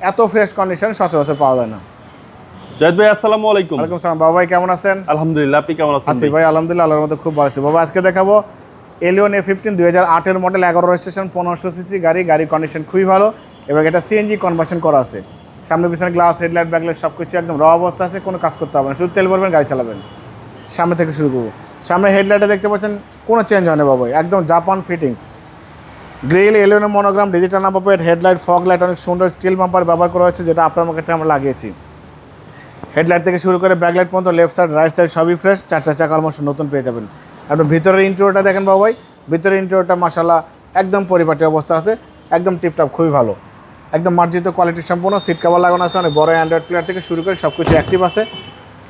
এত fresh condition সচরাচর পাওয়া যায় না। ভাই আসসালামু আলাইকুম। ওয়ালাইকুম সালাম বাবা ভাই কেমন আছেন? আলহামদুলিল্লাহ আপনি কেমন আছেন? আছি ভাই আলহামদুলিল্লাহ আল্লাহর মধ্যে খুব ভালো আছি। বাবা আজকে দেখাবো এলিয়ন এ ফিফটিন দুই হাজার আটের মডেল এগারো রেজিস্ট্রেশন পনেরোশো সিসি গাড়ি গাড়ির কন্ডিশন খুবই ভালো এবং এটা সিএনজি কনভার্সন করা আছে। সামনে পিছনে গ্লাস হেডলাইট ব্যাকলাইট সব কিছু একদম র অবস্থা আছে কোনো কাজ করতে হবে না। শুধু তেল ভরবেন গাড়ি চালাবেন। সামনে থেকে শুরু করব। সামনে হেডলাইটে দেখতে পাচ্ছেন কোনো চেঞ্জ হয় না বাবা একদম Japan fittings grill এলিয়নের monogram digital number plate headlight fog light অনেক সুন্দর স্টিল বাম্পার ব্যবহার করা হয়েছে, যেটা আপনার মার্কেটে আমরা লাগিয়েছি। হেডলাইট থেকে শুরু করে ব্যাকলাইট পর্যন্ত লেফট সাইড রাইট সাইড সবই ফ্রেশ চারটা চাকা অলমোস্ট নতুন পেয়ে যাবেন। আপনি ভিতরের ইন্টেরিয়রটা দেখেন বাবাই ভিতরের ইন্টেরিয়রটা মাসাল্লাহ একদম পরিপাটি অবস্থা আছে, একদম টিপটপ খুবই ভালো। একদম মার্জিত কোয়ালিটি সম্পূর্ণ সিট কাভার লাগানো আছে, অনেক বড় অ্যান্ড্রয়েড প্লেয়ার থেকে শুরু করে সব কিছু অ্যাক্টিভ আছে।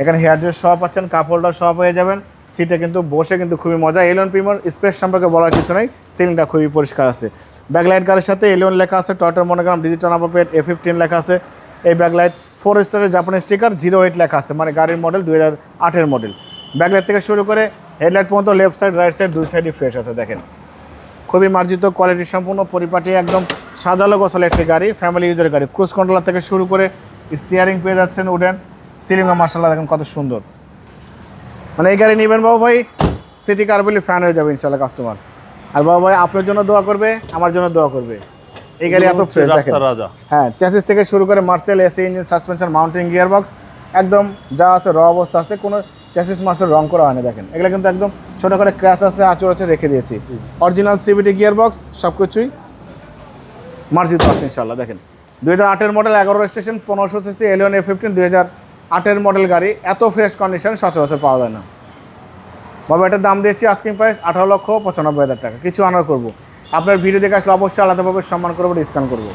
এখানে হেয়ার ড্রেস সব পাচ্ছেন কাপ হোল্ডার সব হয়ে যাবেন। সিটে কিন্তু বসে কিন্তু খুবই মজা। এলিয়ন প্রিমিয়ার স্পেস সম্পর্কে বলার কিছু নেই সিলিংটা খুবই পরিষ্কার আছে। ব্যাকলাইট গাড়ির সাথে এলিয়ন লেখা আছে টয়টার মনোগ্রাম ডিজিটাল নাম্বার প্লেট এ ফিফটিন লেখা আছে। এই ব্যাকলাইট ফোর স্টারের জাপানি স্টিকার জিরো এইট লেখা আছে মানে গাড়ির মডেল দুই হাজার আটের মডেল ব্যাকলাইট থেকে শুরু করে হেডলাইট পর্যন্ত লেফট সাইড রাইট সাইড দুই সাইডই ফ্রেশ আছে, দেখেন। খুবই মার্জিত কোয়ালিটি সম্পূর্ণ, পরিপাটি একদম সাজালো গোছালো একটি গাড়ি ফ্যামিলি ইউজের গাড়ি। ক্রুজ কন্ট্রোলার থেকে শুরু করে স্টিয়ারিং পেয়ে যাচ্ছেন উডেন। সিলিংও মার্শাল্লাহ দেখেন কত সুন্দর। মানে এই গাড়ি নেবেন বাবু ভাই সিটি কার বলে ফ্যান হয়ে যাবে ইনশাল্লাহ কাস্টমার আর বাবু ভাই আপনার জন্য দোয়া করবে আমার জন্য দোয়া করবে। এই গাড়ি এত ফ্রেশ দেখেন। হ্যাঁ চ্যাসিস থেকে শুরু করে মার্সেল এসি ইঞ্জিন সাসপেনশন মাউন্টেন গিয়ার বক্স একদম যা আছে র অবস্থা আছে কোনো চ্যাসিস মাসের রং করা হয়নি দেখেন। এগুলো কিন্তু একদম ছোটো করে ক্র্যাশ আছে আচর আছে রেখে দিয়েছি। অরিজিনাল সিবিটি গিয়ার বক্স সব কিছুই মার্জিত আছে ইনশাল্লাহ দেখেন। দুই হাজার আটের মডেল এগারো স্টেশন পনেরোশো সিসি এলিয়ন এ ফিফটিন দুই হাজার আটের মডেল গাড়ি, এত ফ্রেশ কন্ডিশন সচরাচর পাওয়া যায় না। বাবা, এটার দাম দিয়েছি আস্কিং প্রাইস আঠারো লক্ষ পঁচানব্বই হাজার টাকা। কিছু আনার করব। আপনার ভিডিও দেখে আসলে অবশ্যই আলাদাভাবে সম্মান করব ডিসকাউন্ট করব।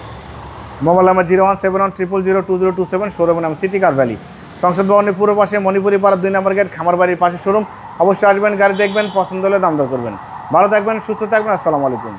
Mobile number zero one seven one triple zero two zero two seven showroom নাম সিটি কার ভ্যালি সংসদ ভবনের পূর্ব পাশে মণিপুরি পাড়ার দুই নম্বর গেট খামার বাড়ির পাশে শোরুম অবশ্যই আসবেন, গাড়ি দেখবেন, পছন্দ হলে দাম দর করবেন। ভালো থাকবেন, সুস্থ থাকবেন, আসসালামু আলাইকুম।